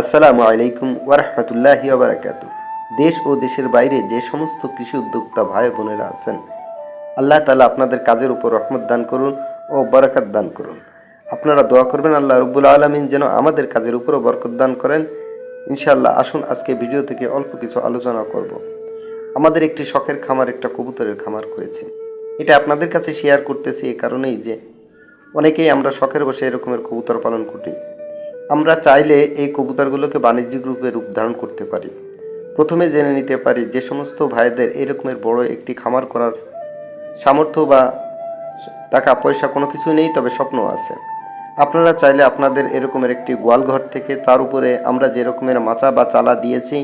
আসসালামু আলাইকুম ওরহমতুল্লাহি ওবরাকাত দেশ ও দেশের বাইরে যে সমস্ত কৃষি উদ্যোক্তা ভাই বোনেরা আছেন, আল্লাহ তালা আপনাদের কাজের উপর রহমত দান করুন ও বরকত দান করুন। আপনারা দোয়া করবেন, আল্লাহ রব্বুল আলমিন যেন আমাদের কাজের উপরও বরকত দান করেন। ইনশাআল্লাহ, আসুন আজকে ভিডিও থেকে অল্প কিছু আলোচনা করব। আমাদের একটি শখের খামার, একটা কবুতরের খামার করেছি। এটা আপনাদের কাছে শেয়ার করতেছি এই কারণেই যে অনেকেই আমরা শখের বসে এরকমের কবুতর পালন করি। আমরা চাইলে এই কবুতরগুলোকে বাণিজ্যিক রূপে রূপ ধারণ করতে পারি। প্রথমে জেনে নিতে পারি যে সমস্ত ভাইদের এরকমের বড় একটি খামার করার সামর্থ্য বা টাকা পয়সা কোনো কিছু নেই, তবে স্বপ্ন আছে। আপনারা চাইলে আপনাদের এরকমের একটি গোয়ালঘর থেকে তার উপরে আমরা যে রকমের মাচা বা চালা দিয়েছি,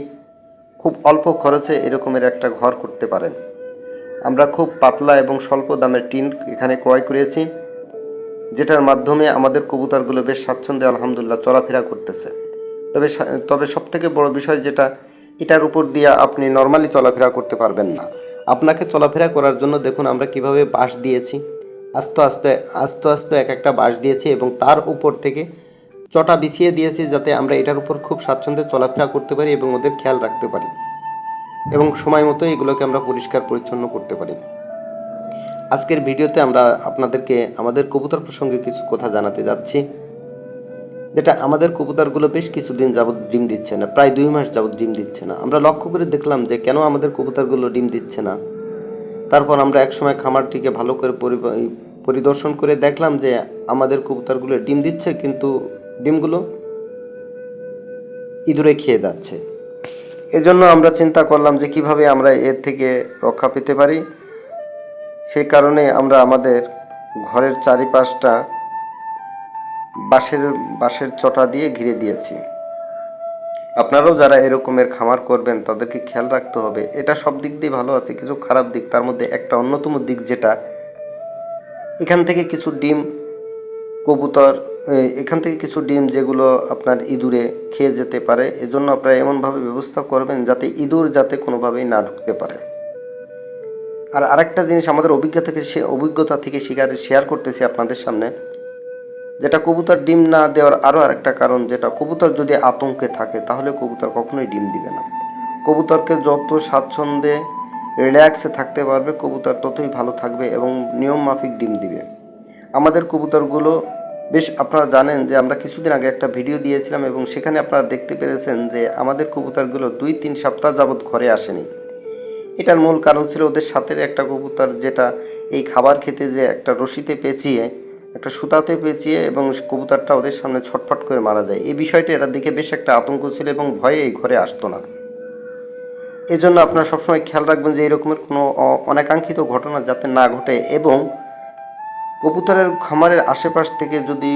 খুব অল্প খরচে এরকমের একটা ঘর করতে পারেন। আমরা খুব পাতলা এবং স্বল্প দামের টিন এখানে ক্রয় করেছি। যেটার মাধ্যমে আমাদের কবুতরগুলো বেশ স্বাচ্ছন্দ্যে আলহামদুলিল্লাহ চলাফেরা করতেছে। তবে তবে সব থেকে বড় বিষয় যেটা, এটার উপর দিয়ে আপনি নর্মালি চলাফেরা করতে পারবেন না। আপনাকে চলাফেরা করার জন্য দেখুন আমরা কীভাবে বাঁশ দিয়েছি। আস্তে আস্তে আস্তে আস্তে এক একটা বাঁশ দিয়েছি এবং তার উপর থেকে চটা বিছিয়ে দিয়েছি যাতে আমরা এটার উপর খুব স্বাচ্ছন্দ্যে চলাফেরা করতে পারি এবং ওদের খেয়াল রাখতে পারি। এবং সময় মতো এগুলোকে আমরা পরিষ্কার পরিচ্ছন্ন করতে পারি। আজকের ভিডিওতে আমরা আপনাদেরকে আমাদের কবুতর প্রসঙ্গে কিছু কথা জানাতে যাচ্ছি। যেটা আমাদের কবুতরগুলো বেশ কিছুদিন যাবৎ ডিম দিচ্ছে না, প্রায় দুই মাস যাবৎ ডিম দিচ্ছে না। আমরা লক্ষ্য করে দেখলাম যে কেন আমাদের কবুতরগুলো ডিম দিচ্ছে না। তারপর আমরা একসময় খামারটিকে ভালো করে পরিদর্শন করে দেখলাম যে আমাদের কবুতরগুলো ডিম দিচ্ছে, কিন্তু ডিমগুলো ইঁদুরে খেয়ে যাচ্ছে। এজন্য আমরা চিন্তা করলাম যে কীভাবে আমরা এর থেকে রক্ষা পেতে পারি। সেই কারণে আমরা আমাদের ঘরের চারিপাশটা বাঁশের বাঁশের চটা দিয়ে ঘিরে দিয়েছি। আপনারাও যারা এরকমের খামার করবেন, তাদেরকে খেয়াল রাখতে হবে। এটা সব দিক দিয়ে ভালো আছে, কিছু খারাপ দিক। তার মধ্যে একটা অন্যতম দিক যেটা, এখান থেকে কিছু ডিম, কবুতর এখান থেকে কিছু ডিম যেগুলো আপনার ইঁদুরে খেয়ে যেতে পারে, এজন্য আপনারা এমনভাবে ব্যবস্থা করবেন যাতে ইঁদুর যাতে কোনোভাবেই না ঢুকতে পারে। আর আরেকটা জিনিস আমাদের অভিজ্ঞতা থেকে সে অভিজ্ঞতা থেকে শিকার শেয়ার করতেছি আপনাদের সামনে। যেটা কবুতর ডিম না দেওয়ার আরও আরেকটা কারণ, যেটা কবুতর যদি আতঙ্কে থাকে, তাহলে কবুতর কখনোই ডিম দিবে না। কবুতরকে যত স্বাচ্ছন্দ্যে রিল্যাক্সে থাকতে পারবে, কবুতর ততই ভালো থাকবে এবং নিয়ম মাফিক ডিম দিবে। আমাদের কবুতরগুলো, বেশ আপনারা জানেন যে আমরা কিছুদিন আগে একটা ভিডিও দিয়েছিলাম এবং সেখানে আপনারা দেখতে পেরেছেন যে আমাদের কবুতরগুলো দুই তিন সপ্তাহ যাবৎ ঘরে আসেনি। এটার মূল কারণ ছিল ওদের সাথে একটা কবুতর যেটা এই খাবার খেতে যে একটা রশিতে পেঁচিয়ে, একটা সুতাতে পেঁচিয়ে এবং কবুতরটা ওদের সামনে ছটফট করে মারা যায়। এই বিষয়টা এরা দেখে বেশ একটা আতঙ্ক ছিল এবং ভয়ে এই ঘরে আসতো না। এই জন্য আপনারা সবসময় খেয়াল রাখবেন যে এরকমের কোনো অনাকাঙ্ক্ষিত ঘটনা যাতে না ঘটে এবং কবুতরের খামারের আশেপাশ থেকে যদি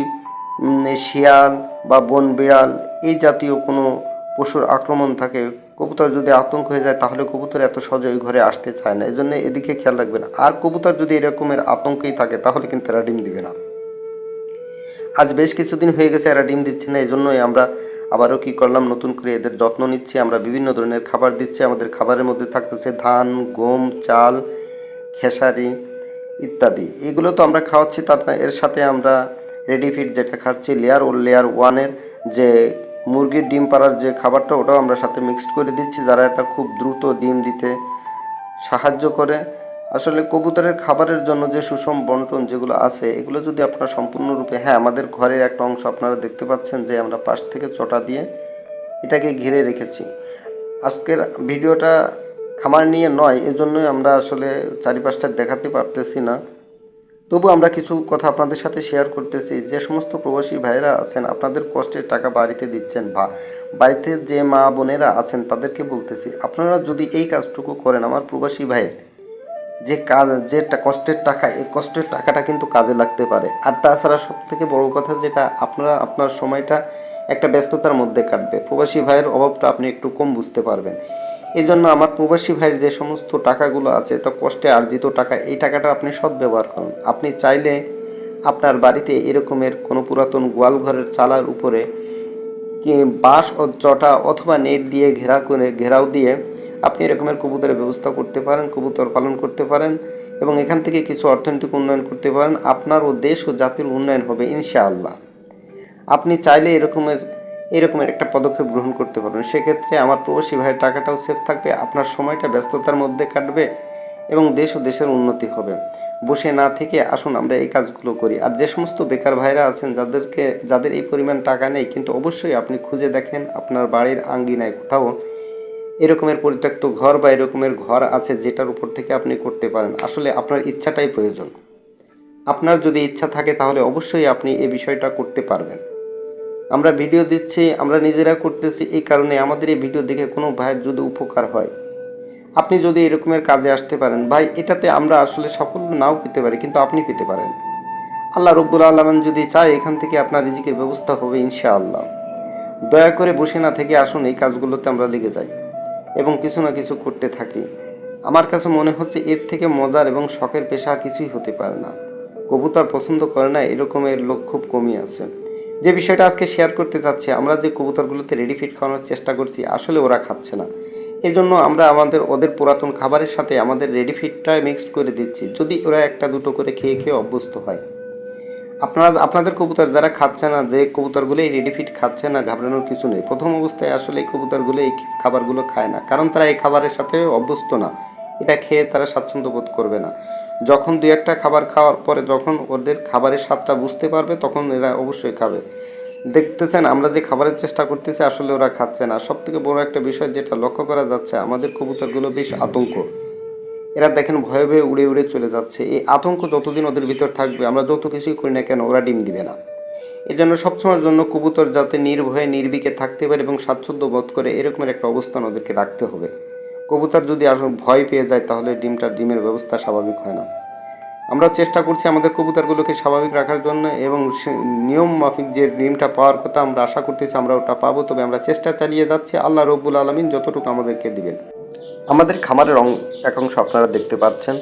শিয়াল বা বন বিড়াল এই জাতীয় কোনো পশুর আক্রমণ থাকে কবুতর যদি আতঙ্ক হয়ে যায়, তাহলে কবুতর এত সহজে ওই ঘরে আসতে চায় না। এই জন্য এদিকে খেয়াল রাখবেন, আর কবুতর যদি এরকমের আতঙ্কেই থাকে, তাহলে কিন্তু এরা ডিম দিবে না। আজ বেশ কিছুদিন হয়ে গেছে এরা ডিম দিচ্ছে না এই জন্যই আমরা আবারও কি করলাম, নতুন করে এদের যত্ন নিচ্ছি, আমরা বিভিন্ন ধরনের খাবার দিচ্ছি, আমাদের খাবারের মধ্যে থাকতেছে ধান, গম, চাল, খেসারি ইত্যাদি। এগুলো তো আমরা খাওয়াচ্ছি, তার এর সাথে আমরা রেডি ফিড যেটা খাচ্ছি লেয়ার ও লেয়ার ওয়ানের যে মুরগির ডিম পাড়ার যে খাবারটা, ওটাও আমরা সাথে মিক্সড করে দিচ্ছি। যারা এটা খুব দ্রুত ডিম দিতে সাহায্য করে। আসলে কবুতরের খাবারের জন্য যে সুষম বন্টন যেগুলো আছে, এগুলো যদি আপনারা সম্পূর্ণরূপে হ্যাঁ আমাদের ঘরের একটা অংশ আপনারা দেখতে পাচ্ছেন যে আমরা পাশ থেকে চটা দিয়ে এটাকে ঘিরে রেখেছি। আজকের ভিডিওটা খামার নিয়ে নয়, এজন্যই আমরা আসলে চারিপাশটা দেখাতে পারতেছি না। তবু আমরা কিছু কথা আপনাদের সাথে শেয়ার করতেছি। যে সমস্ত প্রবাসী ভাইরা আছেন, আপনাদের কষ্টের টাকা বাড়িতে দিচ্ছেন বা বাড়িতে যে মা বোনেরা আছেন তাদেরকে বলতেছি, আপনারা যদি এই কাজটুকু করেন, আমার প্রবাসী ভাইয়ের যে কাজ, যে কষ্টের টাকা, এই কষ্টের টাকাটা কিন্তু কাজে লাগতে পারে। আর তাছাড়া সব থেকে বড় কথা যেটা, আপনারা, আপনার সময়টা একটা ব্যস্ততার মধ্যে কাটবে। প্রবাসী ভাইয়ের অভাবটা আপনি একটু কম বুঝতে পারবেন। এই জন্য আমার প্রবাসী ভাইয়ের যে সমস্ত টাকাগুলো আছে তো কষ্টে আর্জিত টাকা, এই টাকাটা আপনি সৎ ব্যবহার করুন। আপনি চাইলে আপনার বাড়িতে এরকমের কোনো পুরাতন গোয়াল ঘরের চালার উপরে বাঁশ ও চটা অথবা নেট দিয়ে ঘেরা করে, ঘেরাও দিয়ে আপনি এরকমের কবুতরের ব্যবস্থা করতে পারেন, কবুতর পালন করতে পারেন এবং এখান থেকে কিছু অর্থনৈতিক উন্নয়ন করতে পারেন। আপনার ও দেশ ও জাতির উন্নয়ন হবে, ইনশাআল্লাহ। আপনি চাইলে এরকমের এরকমের একটা পদক্ষেপ গ্রহণ করতে পারবেন। সেক্ষেত্রে আমার প্রবাসী ভাইয়ের টাকাটাও সেফ থাকবে, আপনার সময়টা ব্যস্ততার মধ্যে কাটবে এবং দেশ ও দেশের উন্নতি হবে। বসে না থেকে আসুন, আমরা এই কাজগুলো করি। আর যে সমস্ত বেকার ভাইরা আছেন, যাদেরকে, যাদের এই পরিমাণ টাকা নেই, কিন্তু অবশ্যই আপনি খুঁজে দেখেন আপনার বাড়ির আঙ্গিনায় কোথাও এরকমের পরিত্যক্ত ঘর বা এরকমের ঘর আছে যেটার উপর থেকে আপনি করতে পারেন। আসলে আপনার ইচ্ছাটাই প্রয়োজন। আপনার যদি ইচ্ছা থাকে তাহলে অবশ্যই আপনি এই বিষয়টা করতে পারবেন। আমরা ভিডিও দিচ্ছি, আমরা নিজেরা করতেছি, এই কারণে আমাদের এই ভিডিও দেখে কোনো ভাইয়ের যদি উপকার হয়। আপনি যদি এরকমের কাজে আসতে পারেন, ভাই, এটাতে আমরা আসলে সাফল্য নাও পেতে পারি, কিন্তু আপনি পেতে পারেন। আল্লাহ রব্বুল আলমান যদি চায়, এখান থেকে আপনার রিজিকের ব্যবস্থা হবে ইনশাআল্লাহ। দয়া করে বসে না থেকে আসুন, এই কাজগুলোতে আমরা লেগে যাই এবং কিছু না কিছু করতে থাকি। আমার কাছে মনে হচ্ছে এর থেকে মজার এবং শখের পেশা কিছুই হতে পারে না। কবুতর পছন্দ করে না, এরকমের লোক খুব কমই আছে। যে বিষয়টা আজকে শেয়ার করতে চাচ্ছি আমরা যে কবুতরগুলোতে রেডি ফিট খাওয়ানোর চেষ্টা করছি, আসলে ওরা খাচ্ছে না। এই জন্য আমরা আমাদের, ওদের পুরাতন খাবারের সাথে আমাদের রেডি ফিটটা মিক্সড করে দিচ্ছি, যদি ওরা একটা দুটো করে খেয়ে খেয়ে অভ্যস্ত হয়। আপনারা, আপনাদের কবুতর যারা খাচ্ছে না, যে কবুতরগুলো এই রেডি ফিট খাচ্ছে না, ঘাবড়ানোর কিছু নেই। প্রথম অবস্থায় আসলে এই কবুতরগুলো এই খাবারগুলো খায় না, কারণ তারা এই খাবারের সাথে অভ্যস্ত না। এটা খেয়ে তারা স্বাচ্ছন্দ্য বোধ করবে না। যখন দুই একটা খাবার খাওয়ার পরে যখন ওদের খাবারের স্বাদটা বুঝতে পারবে, তখন এরা অবশ্যই খাবে। দেখতেছেন, আমরা যে খাবারের চেষ্টা করতেছি, আসলে ওরা খাচ্ছে না। সব থেকে বড় একটা বিষয় যেটা লক্ষ্য করা যাচ্ছে, আমাদের কবুতরগুলো বেশ আতঙ্ক। এরা দেখেন ভয়ে ভয়ে উড়ে উড়ে চলে যাচ্ছে। এই আতঙ্ক যতদিন ওদের ভিতর থাকবে, আমরা যত কিছুই করি না কেন, ওরা ডিম দিবে না। এই জন্য সবসময়ের জন্য কবুতর যাতে নির্ভয়ে, নির্বিকে থাকতে পারে এবং স্বাচ্ছন্দ্য বোধ করে, এরকমের একটা অবস্থান ওদেরকে রাখতে হবে। কবুতর যদি আসলে ভয় পেয়ে যায়, তাহলে ডিমটার ডিমের ব্যবস্থা স্বাভাবিক হয় না। আমরা চেষ্টা করছি আমাদের কবুতরগুলোকে স্বাভাবিক রাখার জন্য এবং নিয়ম মাফিক যে ডিমটা পাওয়ার কথা আমরা আশা করতেছি আমরা ওটা পাবো। তবে আমরা চেষ্টা চালিয়ে যাচ্ছি। আল্লাহ রব্বুল আলমিন যতটুকু আমাদেরকে দিবেন। আমাদের খামারের অং একাংশ আপনারা দেখতে পাচ্ছেন।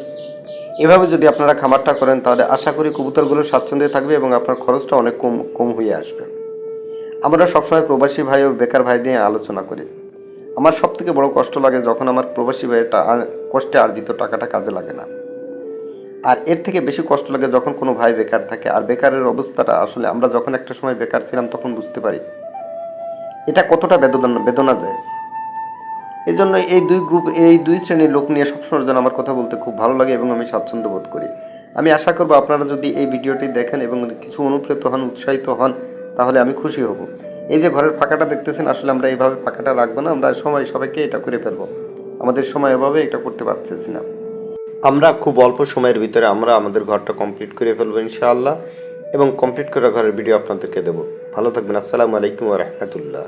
এভাবে যদি আপনারা খামারটা করেন, তাহলে আশা করি কবুতরগুলো স্বাচ্ছন্দ্যে থাকবে এবং আপনার খরচটা অনেক কম কম হয়ে আসবে। আমরা সবসময় প্রবাসী ভাই ও বেকার ভাই নিয়ে আলোচনা করি। আমার সব থেকে বড় কষ্ট লাগে যখন আমার প্রবাসী ভাইয়ের কষ্টে আর্জিত টাকাটা কাজে লাগে না। আর এর থেকে বেশি কষ্ট লাগে যখন কোনো ভাই বেকার থাকে। আর বেকারের অবস্থাটা আসলে আমরা যখন একটা সময় বেকার ছিলাম তখন বুঝতে পারি। এটা কতটা বেদনা বেদনা দেয়। এই জন্য এই দুই গ্রুপ, এই দুই শ্রেণির লোক নিয়ে সবসময়ের জন্য আমার কথা বলতে খুব ভালো লাগে এবং আমি স্বাচ্ছন্দ্য বোধ করি। আমি আশা করব আপনারা যদি এই ভিডিওটি দেখেন এবং কিছু অনুপ্রেরিত হন, উৎসাহিত হন, তাহলে আমি খুশি হব। এই যে ঘরের ফাঁকাটা দেখতেছেন, আসলে আমরা এইভাবে ফাঁকাটা রাখব না, আমরা সময়, সবাইকে এটা করে ফেলব। আমাদের সময় এভাবে এটা করতে পারতেছি না। আমরা খুব অল্প সময়ের ভিতরে আমরা আমাদের ঘরটা কমপ্লিট করে ফেলব ইনশাআল্লাহ এবং কমপ্লিট করা ঘরের ভিডিও আপনাদেরকে দেবো। ভালো থাকবেন, আসসালামু আলাইকুম রহমতুল্লাহ।